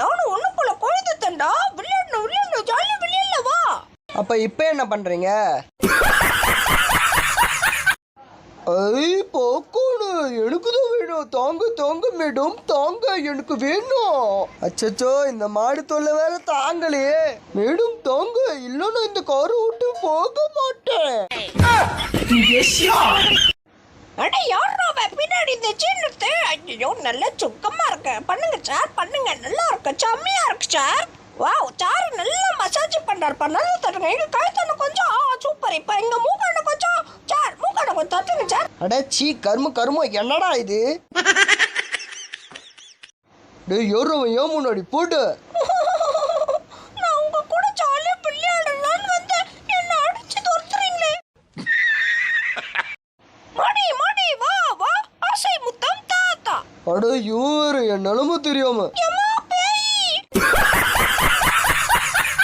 நானும் ஒண்ணும் போல குழந்தை தண்டா? விளையாடணும் விளையாடணும் ஜாலியாக விளையாடல வா. அப்போ இப்போ என்ன பண்றீங்க? ஐ பாக்கோனு எனக்கு தான் வேணும். தாங்க தாங்க மேடம். தாங்க எனக்கு வேணும். அச்சச்சோ இந்த மாடு தொல்லை வேற தாங்கலையே மேடம் தாங்க. இல்லைன்னா இந்த காரை விட்டு போக மாட்டேன். அட யார் பின்னாடி இந்த சின்னத்தை ஐயோ நல்ல சுக்கமா இருக்கு. பண்ணுங்க சார் பண்ணுங்க. நல்லா இருக்கு. செம்மையா இருக்கு சார். வாவ் சார் நல்லா மசாஜ் பண்றாருப்பா நல்லா தட்டுங்க. எங்க கழுத்தான கொஞ்சம் ஆ சூப்பர் இப்போ எங்க மூக்கான கொஞ்சம் சார் மூக்கான கொஞ்சம் தட்டுங்க சார். அட சீ கரும கரும. என்னடா இது? டேய் எவ்வளோ ஏன் முன்னாடி போட்டு. அட இவரு என் நிலம தெரியாம.